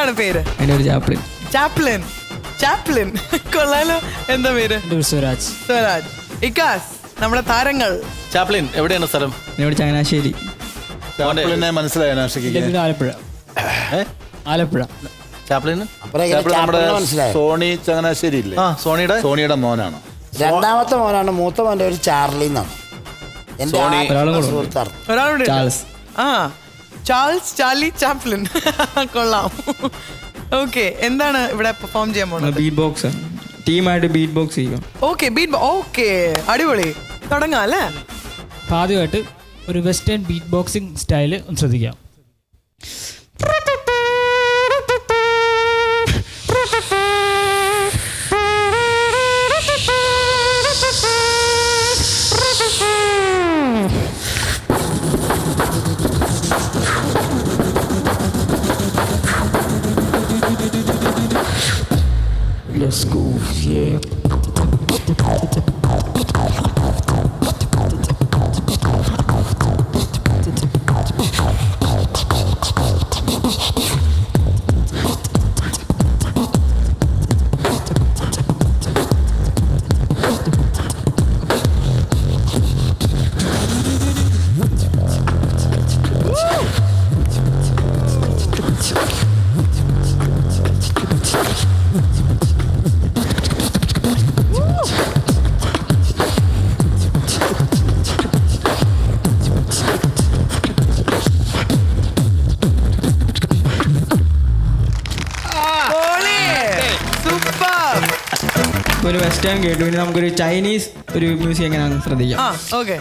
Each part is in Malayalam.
എന്താണ് പേര്? എന്റെ ഒരു ചാപ്ലിൻ. ചാപ്ലിൻ. ചാപ്ലിൻ. കൊള്ളാലോ. എന്താ പേര്? സ്വരാജ്. സ്വരാജ്. ഇക്കാസ് നമ്മുടെ താരങ്ങൾ. ചാപ്ലിൻ എവിടെയാണ് സ്ഥലം? എന്നോട് ചങ്ങനാശ്ശേരി. ചാപ്ലിനെ മനസ്സിലായോ നാഷിക്ക് ആലപ്പുഴ. ഏ? ആലപ്പുഴ. ചാപ്ലിന്? അപ്പുറം ഇങ്ങനെ ചാപ്പിളി നമ്മുടെ ചാപ്പിളിനെ മനസ്സിലായോ? സോണി ചങ്ങനാശ്ശേരി ഇല്ലേ? ആ സോണിയുടെ? സോണിയുടെ മോനാണ്. രണ്ടാമത്തെ മോനാണ് മൂത്ത മോന്റെ ഒരു ചാർലി എന്നാണ്. എന്റെ. ഒരാളും കൂടെ ഉണ്ട്. സുഹൃത്താണ് ഒരാളുടെ ചാൾസ്. ആ ചാൾസ് ചാർലി ചാപ്ലിൻ. കൊള്ളാം. ഓക്കെ എന്താണ് ഇവിടെ പെർഫോം ചെയ്യാൻ പോകുന്നത് ബീറ്റ് ബോക്സ് ടീമായിട്ട് ബീറ്റ് ബോക്സ് ചെയ്യും ഓക്കെ ബീറ്റ് ഓക്കെ അടിപൊളി. തുടങ്ങാം അല്ലേ? ആദ്യമായിട്ട് ഒരു വെസ്റ്റേൺ ബീറ്റ് ബോക്സിംഗ് സ്റ്റൈൽ ഒന്ന് ശ്രദ്ധിക്കാം. School, Yeah. ഒരു വെസ്റ്റേൺ കേട്ടു. ഇനി നമുക്കൊരു ചൈനീസ് ഒരു മ്യൂസിക് എങ്ങനെയാണെന്ന് ശ്രദ്ധിക്കാം. ഓക്കെ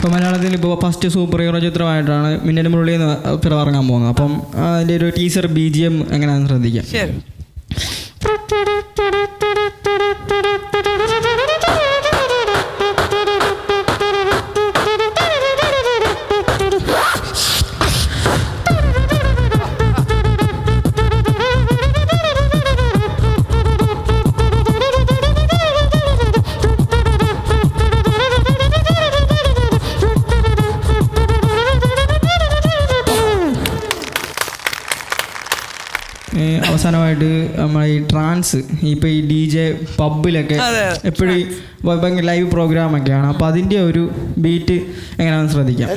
തകർന്നു ഇപ്പൊ മലയാളത്തിൽ ഇപ്പോൾ first super hero ചിത്രമായിട്ടാണ് Minnal Murali എന്ന് ചിത്രം ഇറങ്ങാൻ പോകുന്നത്. അപ്പം അതിന്റെ ഒരു ടീച്ചർ ബി ജി എം എങ്ങനെയാണെന്ന് ശ്രദ്ധിക്കാം. ശരി. അവസാനമായിട്ട് നമ്മൾ ഈ ട്രാൻസ് ഇപ്പൊ ഈ ഡി ജെ പബ്ബിലൊക്കെ എപ്പോഴും എപ്പോഴും ലൈവ് പ്രോഗ്രാം ഒക്കെയാണ് അപ്പൊ അതിന്റെ ഒരു ബീറ്റ് എങ്ങനെയാണെന്ന് ശ്രദ്ധിക്കാം.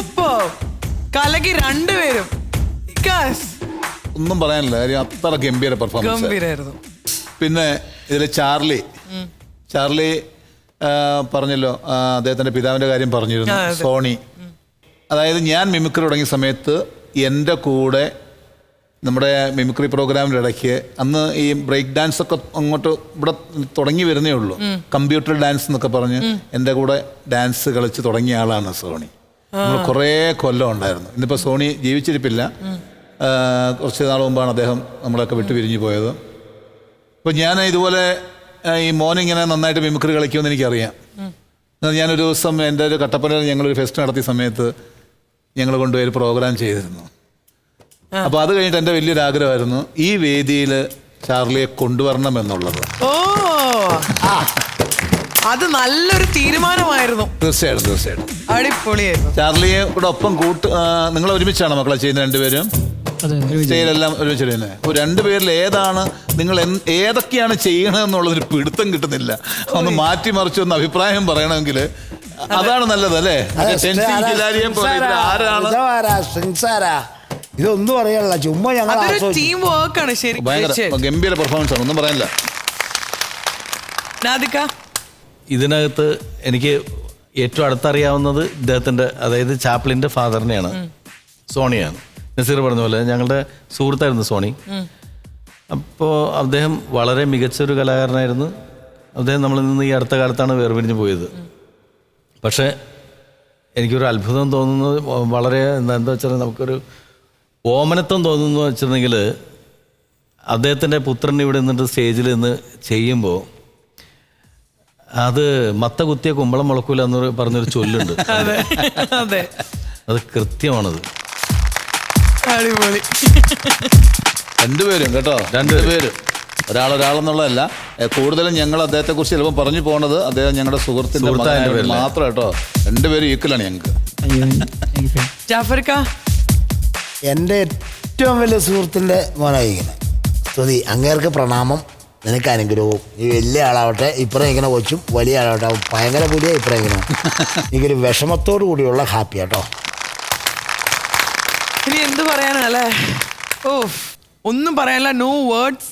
സൂപ്പർ കലകി രണ്ടുപേരും. ഒന്നും പറയാനില്ല. കാര്യം അത്ര ഗംഭീര പെർഫോമൻസ് ഗംഭീരായിരുന്നു. പിന്നെ ഇതിൽ ചാർലി. ചാർലി ആ, പറഞ്ഞല്ലോ ആ, അദ്ദേഹത്തിന്റെ പിതാവിന്റെ കാര്യം പറഞ്ഞിരുന്നു ആ, അതെ. സോണി. അതായത് ഞാൻ മിമിക്രി തുടങ്ങിയ സമയത്ത് എന്റെ കൂടെ നമ്മുടെ മിമിക്രി പ്രോഗ്രാമിന്റെ ഇടയ്ക്ക് അന്ന് ഈ ബ്രേക്ക് ഡാൻസ് ഒക്കെ അങ്ങോട്ട് ഇവിടെ തുടങ്ങി വരുന്നേ ഉള്ളൂ. കമ്പ്യൂട്ടർ ഡാൻസ് എന്നൊക്കെ പറഞ്ഞ് എന്റെ കൂടെ ഡാൻസ് കളിച്ച് തുടങ്ങിയ ആളാണ് സോണി. നമ്മൾ കുറേ കൊല്ലം ഉണ്ടായിരുന്നു. ഇന്നിപ്പോൾ സോണി ജീവിച്ചിരിപ്പില്ല. കുറച്ച് നാൾ മുമ്പാണ് അദ്ദേഹം നമ്മളൊക്കെ വിട്ടു പിരിഞ്ഞു പോയത്. അപ്പോൾ ഞാൻ ഇതുപോലെ ഈ മോനിങ്ങനെ നന്നായിട്ട് മിമിക്രി കളിക്കുമെന്ന് എനിക്കറിയാം. എന്നാൽ ഞാനൊരു ദിവസം എന്റെ ഒരു കട്ടപ്പനയിൽ ഞങ്ങളൊരു ഫെസ്റ്റ് നടത്തിയ സമയത്ത് ഞങ്ങൾ കൊണ്ടുപോയി ഒരു പ്രോഗ്രാം ചെയ്തിരുന്നു. അപ്പോൾ അത് കഴിഞ്ഞിട്ട് എന്റെ വലിയൊരു ആഗ്രഹമായിരുന്നു ഈ വേദിയിൽ ചാർലിയെ കൊണ്ടുവരണം എന്നുള്ളത് ഓ അത് നല്ലൊരു തീരുമാനമായിരുന്നു. തീർച്ചയായിട്ടും തീർച്ചയായിട്ടും. അടിപൊളിയായിരുന്നു. ചാർലിയെ കൂടെ ഒപ്പം കൂട്ട് നിങ്ങൾ ഒരുമിച്ചാണ് മക്കളെ ചെയ്യുന്ന രണ്ടുപേരും? സ്റ്റേയിലെല്ലാം ഒരുമിച്ച് അപ്പോൾ രണ്ടുപേരിൽ ഏതാണ് നിങ്ങൾ എന്ത്- ഏതൊക്കെയാണ് ചെയ്യണമെന്നുള്ളതൊരു പിടുത്തം കിട്ടുന്നില്ല. ഒന്ന് മാറ്റി മറിച്ച് ഒന്ന് അഭിപ്രായം പറയണമെങ്കിൽ അതാണ് നല്ലത് അല്ലേ? ഇതൊന്നും പറയാനുള്ള ചുമ്മാ ഞങ്ങൾ. ടീം വർക്കാണ് ശരി. ഗംഭീര പെർഫോമൻസ് ആണ്. ഒന്നും പറയാനില്ല. നാദിക ഇതിനകത്ത് എനിക്ക് ഏറ്റവും അടുത്തറിയാവുന്നത് ഇദ്ദേഹത്തിന്റെ അതായത് ചാപ്ലിന്റെ ഫാദറിനെയാണ്. സോണിയാണ്. നസീർ പറഞ്ഞ പോലെ ഞങ്ങളുടെ സുഹൃത്തായിരുന്നു സോണി. അപ്പോൾ അദ്ദേഹം വളരെ മികച്ചൊരു കലാകാരനായിരുന്നു. അദ്ദേഹം നമ്മളിൽ നിന്ന് ഈ അടുത്ത കാലത്താണ് വേർപിരിഞ്ഞു പോയത്. പക്ഷേ എനിക്കൊരു അത്ഭുതം തോന്നുന്നത് വളരെ എന്താ വെച്ചാൽ നമുക്കൊരു ഓമനത്വം തോന്നുന്നു വെച്ചിരുന്നെങ്കിൽ അദ്ദേഹത്തിന്റെ പുത്രൻ ഇവിടെ നിന്നിട്ട് സ്റ്റേജിൽ നിന്ന് ചെയ്യുമ്പോൾ അത് മത്ത കുത്തിയ കുമ്പളം മുളക്കൂല എന്ന് പറഞ്ഞൊരു ചൊല്ലുണ്ട്. അതെ അതെ. അത് കൃത്യമാണത്. അടിപൊളി. രണ്ടുപേരും കേട്ടോ. രണ്ടുപേരും ഒരാൾ ഒരാളെന്നുള്ളതല്ല. ഏ, കൂടുതലും ഞങ്ങൾ അദ്ദേഹത്തെ കുറിച്ച് ചിലപ്പോൾ പറഞ്ഞു പോണത് അദ്ദേഹം ഞങ്ങളുടെ സുഹൃത്തിന്റെ. മാത്രം കേട്ടോ. രണ്ടുപേരും ഈക്വലാണ് ഞങ്ങൾക്ക്. എന്റെ ഏറ്റവും വലിയ സുഹൃത്തിന്റെ മോനായിരിക്കണം സ്തുതി. അങ്ങേർക്ക് പ്രണാമം. നിനക്ക് അനുഗ്രഹവും. ഈ വലിയ ആളാവട്ടെ ഇപ്പറേ ഇങ്ങനെ കൊച്ചും വലിയ ആളാവട്ടെ. ഭയങ്കര കൂടിയ ഇപ്പറേ ഇങ്ങനെ. എനിക്കൊരു വിഷമത്തോടു കൂടിയുള്ള ഹാപ്പി കേട്ടോ ഇനി എന്ത് പറയാനല്ലേ ഓ ഒന്നും പറയാനില്ല. No words